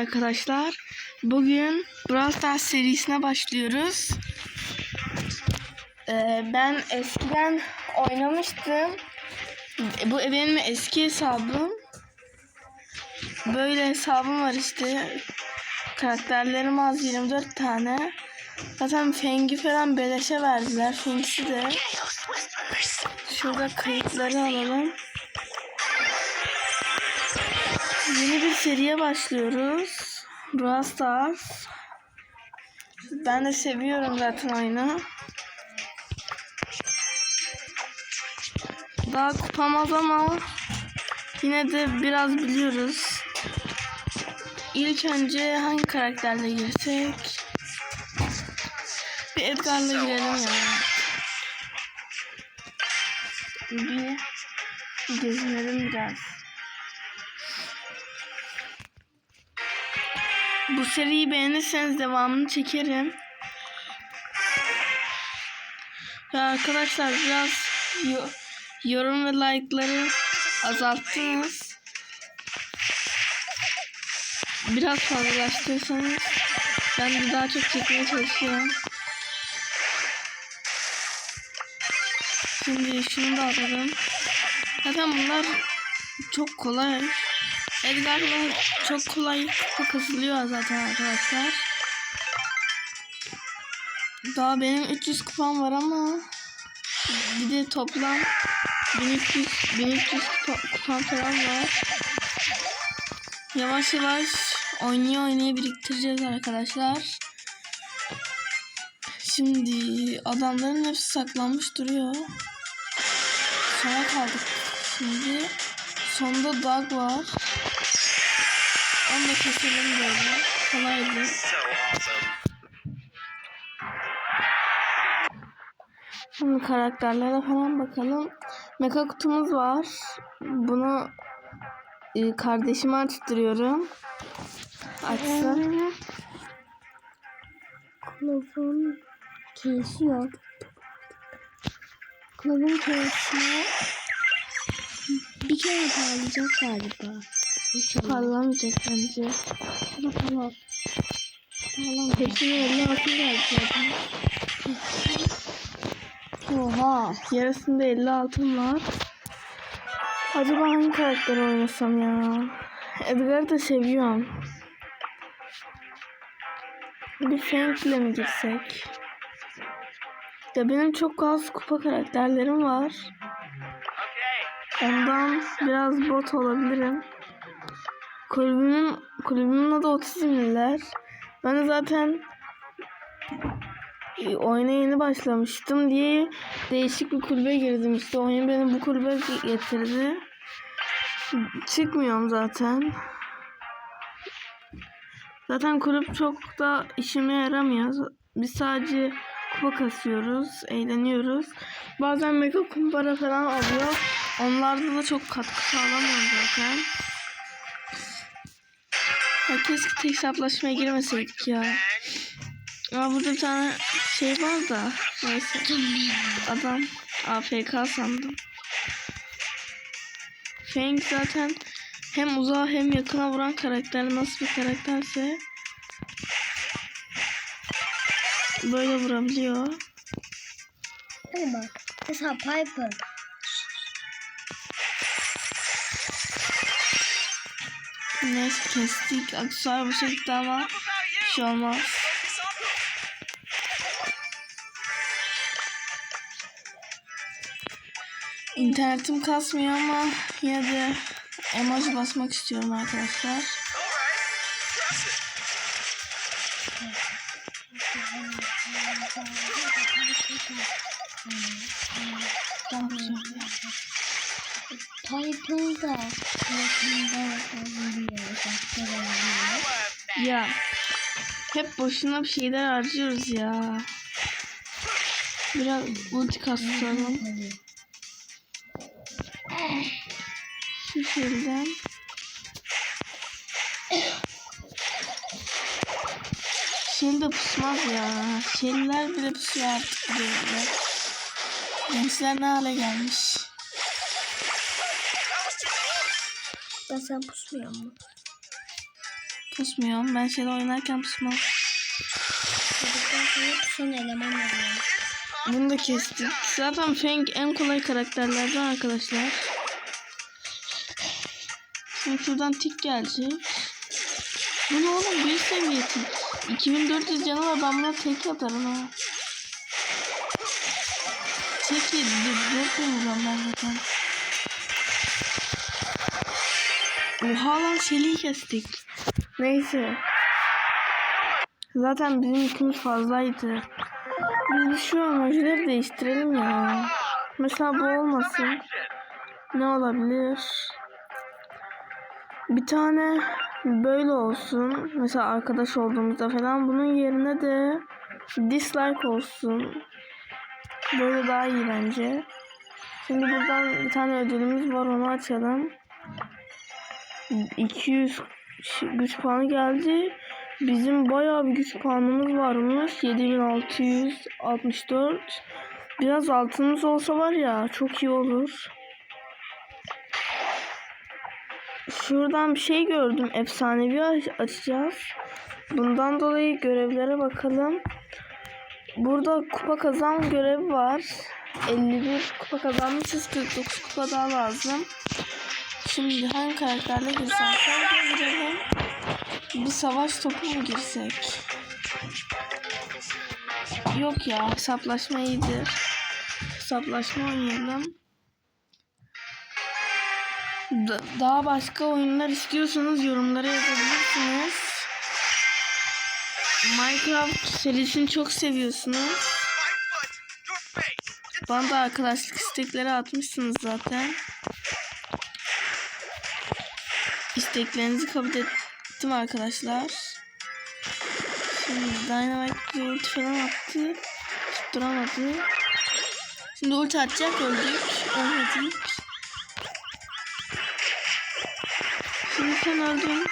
arkadaşlar. Bugün Brawl Stars serisine başlıyoruz. Ee, ben eskiden oynamıştım. Bu benim eski hesabım. Böyle hesabım var işte. Karakterlerim az 24 tane. Zaten Feng'i falan beleşe verdiler. Feng'si de. Şurada kayıtları alalım. Yeni bir seriye başlıyoruz. Brawl Stars. Ben de seviyorum zaten oyunu. Daha kupam az ama yine de biraz biliyoruz. İlk önce hangi karakterle girsek? Bir Edgar'la girelim ya. Bir gezinelim biraz. Bu seriyi beğenirseniz devamını çekerim. Ve arkadaşlar biraz yo- yorum ve like'ları azalttınız. Biraz fazlalaştırırsanız ben de daha çok çekmeye çalışıyorum. Şimdi şunu da alalım. Zaten bunlar çok kolay. Edgar'la çok kolay kasılıyor zaten arkadaşlar. Daha benim 300 kupam var ama bir de toplam 1300 1300 kupa- kupam falan var. Yavaş yavaş oynaya oynaya biriktireceğiz arkadaşlar. Şimdi adamların hepsi saklanmış duruyor. Sona kaldık şimdi. Sonda Doug var. Onu da keselim böyle. Kolaydı. Şimdi karakterlere falan bakalım. Mecha kutumuz var. Bunu e, kardeşime açtırıyorum. Açsın. Kılıfın keyisi yok. Kılıfın keyisine bir kere parlayacak galiba. Parlamayacak bence. Şurada falan. Falan. Hepsine 50 altın geldi zaten. Oha. Yarısında 50 altın var. Acaba hangi karakteri oynasam ya? Edgar'ı da seviyorum. Bir Frank'le mi girsek? Ya benim çok az kupa karakterlerim var. Ondan biraz bot olabilirim. Kulübümün, kulübümün adı otizmliler. Ben zaten oyuna yeni başlamıştım diye değişik bir kulübe girdim işte. Oyun beni bu kulübe getirdi. Çıkmıyorum zaten. Zaten kulüp çok da işime yaramıyor. Biz sadece kupa kasıyoruz, eğleniyoruz. Bazen mega kumbara falan oluyor. Onlarda da çok katkı sağlamıyor zaten. Keşke hesaplaşmaya girmeseydik ya. Ama burada bir tane şey var da. Neyse. Adam AFK sandım. Feng zaten hem uzağa hem yakına vuran karakter nasıl bir karakterse böyle vurabiliyor. Hadi bak. Mesela Piper. Neyse kestik. Aksesuar boşa gitti ama bir şey olmaz. İnternetim kasmıyor ama yine de emoji basmak istiyorum arkadaşlar. Daha güzel. Piper da. Ya hep boşuna bir şeyler harcıyoruz ya. Biraz ulti kastalım. Şu şuradan. Şel de pusmaz ya. Şeller bile pusuyor artık. Gençler ne hale gelmiş. Ben sen pusmuyor mu? pusmuyorum. Ben şeyde oynarken pusmam. Çocuktan sonra eleman arıyorum. Bunu da kestik. Zaten Feng en kolay karakterlerden arkadaşlar. Şimdi şuradan tik gelecek. Bu ne oğlum? Bir seviye tik. 2400 canı var. Ben buna tek atarım ha. Tek yedi. Dört vuracağım ben zaten. Oha lan Shelly'i kestik. Neyse. Zaten bizim yükümüz fazlaydı. Biz şu emojileri değiştirelim ya. Mesela bu olmasın. Ne olabilir? Bir tane böyle olsun. Mesela arkadaş olduğumuzda falan. Bunun yerine de dislike olsun. Böyle daha iyi bence. Şimdi buradan bir tane ödülümüz var onu açalım. 200 güç puanı geldi. Bizim bayağı bir güç puanımız varmış. 7664. Biraz altınımız olsa var ya çok iyi olur. Şuradan bir şey gördüm. Efsanevi aç- açacağız. Bundan dolayı görevlere bakalım. Burada kupa kazan görevi var. 51 kupa kazanmışız. 49 kupa daha lazım. Şimdi hangi karakterle girsem sen girelim. Bir savaş topu mu girsek? Yok ya hesaplaşma iyidir. Hesaplaşma oynayalım. Da- daha başka oyunlar istiyorsanız yorumlara yazabilirsiniz. Minecraft serisini çok seviyorsunuz. Bana da arkadaşlık istekleri atmışsınız zaten. İsteklerinizi kabul ettim arkadaşlar. Şimdi Dynamite bir ulti falan attı. Tutturamadı. Şimdi ulti atacak öldük. Ölmedik. Şimdi sen öldün.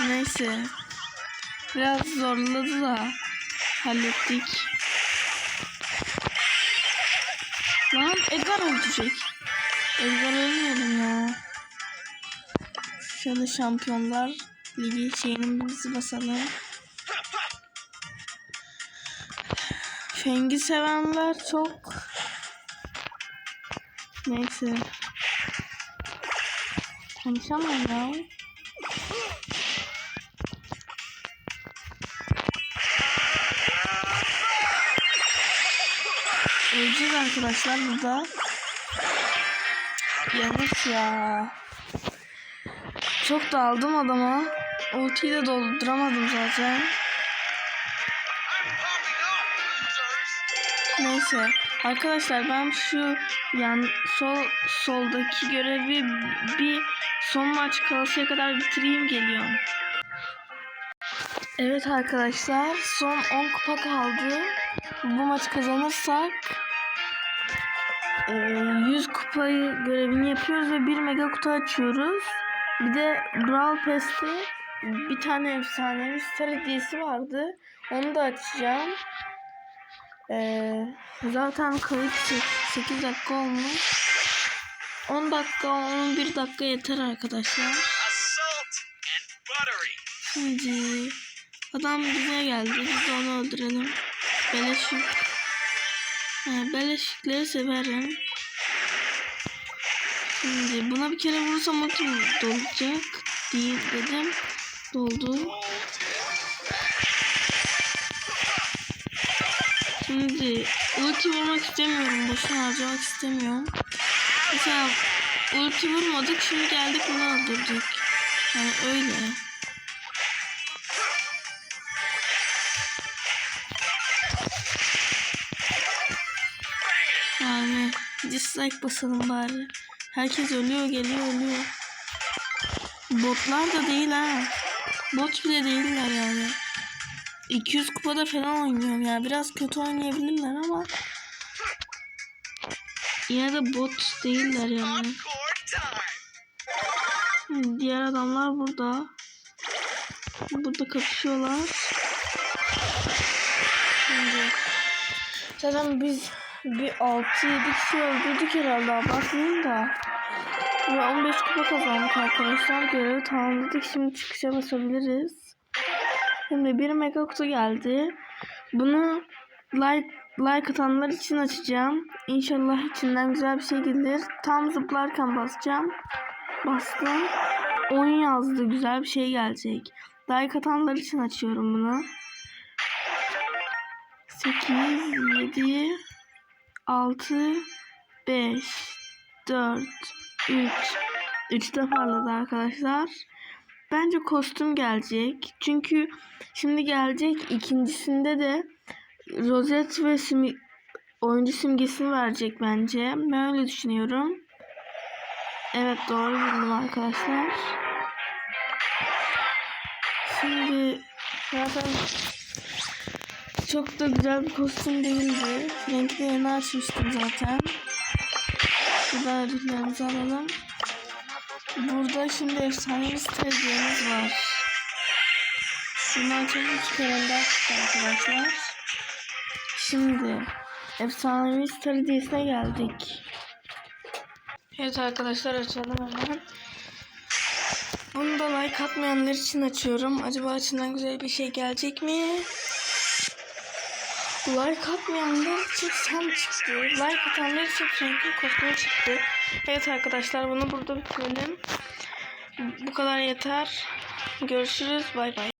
Neyse. Biraz zorladı da hallettik. Lan Edgar öldürecek. Ölmeyelim ya. Şöyle şampiyonlar ligi şeyimizi basalım. Fengi sevenler çok. Neyse. Konuşamam ya. Öleceğiz arkadaşlar burada. Yanlış ya. Çok da aldım adama. Ultiyi de dolduramadım zaten. Neyse. Arkadaşlar ben şu yan sol soldaki görevi bir son maç kalasıya kadar bitireyim geliyorum. Evet arkadaşlar son 10 kupa kaldı. Bu maç kazanırsak e, 100 kupayı görevini yapıyoruz ve bir mega kutu açıyoruz. Bir de Brawl Pass'te bir tane efsanevi star hediyesi vardı. Onu da açacağım. Ee, zaten kayıt 8 dakika olmuş. 10 dakika 11 dakika yeter arkadaşlar. Şimdi adam bize geldi. Biz de onu öldürelim. Beleşik. He, beleşikleri severim. Şimdi buna bir kere vurursam ultim dolacak. Değil dedim. Doldu. Şimdi ulti vurmak istemiyorum. Boşuna harcamak istemiyorum. Mesela ulti vurmadık. Şimdi geldik bunu öldürdük. Yani öyle. Yani dislike basalım bari. Herkes ölüyor geliyor ölüyor. Botlar da değil ha. Bot bile değiller yani. 200 kupada falan oynuyorum yani biraz kötü oynayabilirler ama yine de bot değiller yani. Hı, Diğer adamlar burada. Burada kapışıyorlar. Şimdi zaten biz bir 6-7 kişi öldürdük herhalde bakmayın da. Ve 15 kupa kazandık arkadaşlar. Görevi tamamladık. Şimdi çıkışa basabiliriz. Şimdi bir mega kutu geldi. Bunu like like atanlar için açacağım. İnşallah içinden güzel bir şey gelir. Tam zıplarken basacağım. Bastım. Oyun yazdı. Güzel bir şey gelecek. Like atanlar için açıyorum bunu. 8, 7, 6, 5, 4, 3. 3 de arkadaşlar. Bence kostüm gelecek. Çünkü şimdi gelecek ikincisinde de rozet ve simi, oyuncu simgesini verecek bence. Ben öyle düşünüyorum. Evet doğru bildim arkadaşlar. Şimdi zaten çok da güzel bir kostüm değildi. Rengi de yeni açmıştım zaten. Burada ödüllerimizi alalım. Burada şimdi efsanevi hediyemiz var. Şundan çok üç kere daha arkadaşlar. Şimdi efsanevi star hediyesine geldik. Evet arkadaşlar açalım hemen. Bunu da like atmayanlar için açıyorum. Acaba içinden güzel bir şey gelecek mi? Like atmayanlar için sen çıktı. Like atanlar için Frank'in kostümü çıktı. Evet arkadaşlar bunu burada bitirelim. Bu kadar yeter. Görüşürüz. Bay bay.